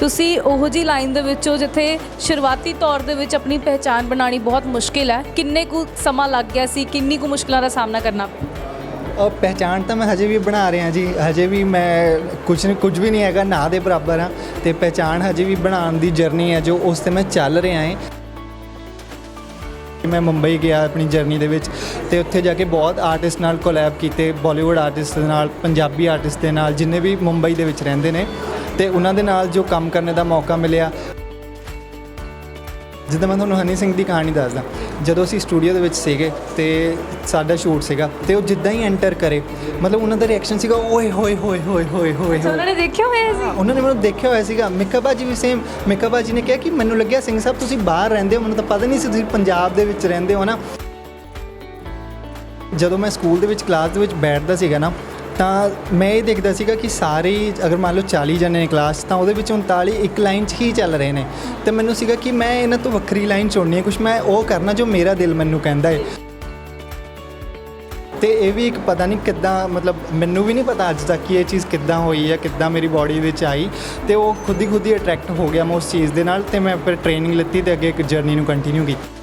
ਤੁਸੀਂ ਉਹੋ ਜੀ ਲਾਈਨ ਦੇ ਵਿੱਚੋਂ ਜਿੱਥੇ ਸ਼ੁਰੂਆਤੀ ਤੌਰ ਦੇ ਵਿੱਚ ਆਪਣੀ ਪਹਿਚਾਣ ਬਣਾਉਣੀ ਬਹੁਤ ਮੁਸ਼ਕਿਲ ਹੈ। ਕਿੰਨੇ ਕੁ ਸਮਾਂ ਲੱਗ ਗਿਆ ਸੀ, ਕਿੰਨੀ ਕੁ ਮੁਸ਼ਕਲਾਂ ਦਾ ਸਾਹਮਣਾ ਕਰਨਾ ਪਿਆ? ਔਰ ਪਹਿਚਾਣ ਤਾਂ ਮੈਂ ਹਜੇ ਵੀ ਬਣਾ ਰਿਹਾ ਜੀ। ਹਜੇ ਵੀ ਮੈਂ ਕੁਝ ਨਹੀਂ ਕੁਝ ਵੀ ਨਹੀਂ ਹੈਗਾ, ਨਾ ਦੇ ਬਰਾਬਰ ਹਾਂ। ਤੇ ਪਹਿਚਾਣ ਹਜੇ ਵੀ ਬਣਾਉਣ ਦੀ ਜਰਨੀ ਹੈ ਜੋ ਉਸ ਤੇ ਮੈਂ ਚੱਲ ਰਿਹਾ ਹਾਂ। ਮੈਂ ਮੁੰਬਈ ਗਿਆ ਆਪਣੀ ਜਰਨੀ ਦੇ ਵਿੱਚ ਤੇ ਉੱਥੇ ਜਾ ਕੇ ਬਹੁਤ ਆਰਟਿਸਟ ਨਾਲ ਕੋਲੈਬ ਕੀਤੇ ਬਾਲੀਵੁੱਡ ਆਰਟਿਸਟ ਦੇ ਨਾਲ, ਪੰਜਾਬੀ ਆਰਟਿਸਟ ਦੇ ਨਾਲ, ਜਿੰਨੇ ਵੀ ਮੁੰਬਈ ਦੇ ਵਿੱਚ ਰਹਿੰਦੇ ਨੇ। ਤੇ ਉਹਨਾਂ ਦੇ ਨਾਲ ਜੋ ਕੰਮ ਕਰਨ ਦਾ ਮੌਕਾ ਮਿਲਿਆ। ਜਿੱਦਾਂ ਮੈਂ ਤੁਹਾਨੂੰ ਹਨੀ ਸਿੰਘ ਦੀ ਕਹਾਣੀ ਦੱਸਦਾ ਜਦੋਂ ਅਸੀਂ ਸਟੂਡੀਓ ਦੇ ਵਿੱਚ ਸੀਗੇ ਤੇ ਸਾਡਾ ਸ਼ੂਟ ਸੀਗਾ ਤੇ ਉਹ ਜਿੱਦਾਂ ਹੀ ਐਂਟਰ ਕਰੇ ਮਤਲਬ ਉਹਨਾਂ ਦਾ ਰਿਐਕਸ਼ਨ ਸੀਗਾ ਓਏ ਹੋਏ ਹੋਏ ਹੋਏ ਹੋਏ ਹੋਏ ਉਹਨਾਂ ਨੇ ਦੇਖਿਆ ਹੋਇਆ ਸੀ? ਉਹਨਾਂ ਨੇ ਮੈਨੂੰ ਦੇਖਿਆ ਹੋਇਆ ਸੀਗਾ। ਮਿੱਕਾ ਬਾਜੀ ਵੀ ਸੇਮ ਮਿੱਕਾ ਬਾਜੀ ਨੇ ਕਿਹਾ ਕਿ ਮੈਨੂੰ ਲੱਗਿਆ ਸਿੰਘ ਸਾਹਿਬ ਤੁਸੀਂ ਬਾਹਰ ਰਹਿੰਦੇ ਹੋ ਮੈਨੂੰ ਤਾਂ ਪਤਾ ਨਹੀਂ ਸੀ ਤੁਸੀਂ ਪੰਜਾਬ ਦੇ ਵਿੱਚ ਰਹਿੰਦੇ ਹੋ ਨਾ। ਜਦੋਂ ਮੈਂ ਸਕੂਲ ਦੇ ਵਿੱਚ ਕਲਾਸ ਦੇ ਵਿੱਚ ਬੈਠਦਾ ਸੀਗਾ ਨਾ ਤਾਂ ਮੈਂ ਇਹ ਦੇਖਦਾ ਸੀਗਾ ਕਿ ਸਾਰੇ ਅਗਰ ਮੰਨ ਲਓ 40 ਜਣੇ ਨੇ ਕਲਾਸ ਤਾਂ ਉਹਦੇ ਵਿੱਚ 39 ਇੱਕ ਲਾਈਨ 'ਚ ਹੀ ਚੱਲ ਰਹੇ ਨੇ। ਤੇ ਮੈਨੂੰ ਸੀਗਾ ਕਿ ਮੈਂ ਇਹਨਾਂ ਤੋਂ ਵੱਖਰੀ ਲਾਈਨ ਚੁਣਨੀ ਹੈ ਕੁਝ ਮੈਂ ਉਹ ਕਰਨਾ ਜੋ ਮੇਰਾ ਦਿਲ ਮੈਨੂੰ ਕਹਿੰਦਾ ਹੈ। ਤੇ ਇਹ ਵੀ ਇੱਕ ਪਤਾ ਨਹੀਂ ਕਿੱਦਾਂ, ਮਤਲਬ ਮੈਨੂੰ ਵੀ ਨਹੀਂ ਪਤਾ ਅੱਜ ਤੱਕ ਕਿ ਇਹ ਚੀਜ਼ ਕਿੱਦਾਂ ਹੋਈ ਹੈ, ਕਿੱਦਾਂ ਮੇਰੀ ਬਾਡੀ ਵਿੱਚ ਆਈ। ਤੇ ਉਹ ਖੁਦ ਹੀ ਖੁਦ ਹੀ ਅਟਰੈਕਟ ਹੋ ਗਿਆ ਮੈਂ ਉਸ ਚੀਜ਼ ਦੇ ਨਾਲ, ਤੇ ਮੈਂ ਫਿਰ ਟ੍ਰੇਨਿੰਗ ਲਿੱਤੀ ਤੇ ਅੱਗੇ ਇੱਕ ਜਰਨੀ ਨੂੰ ਕੰਟੀਨਿਊ ਕੀਤੀ।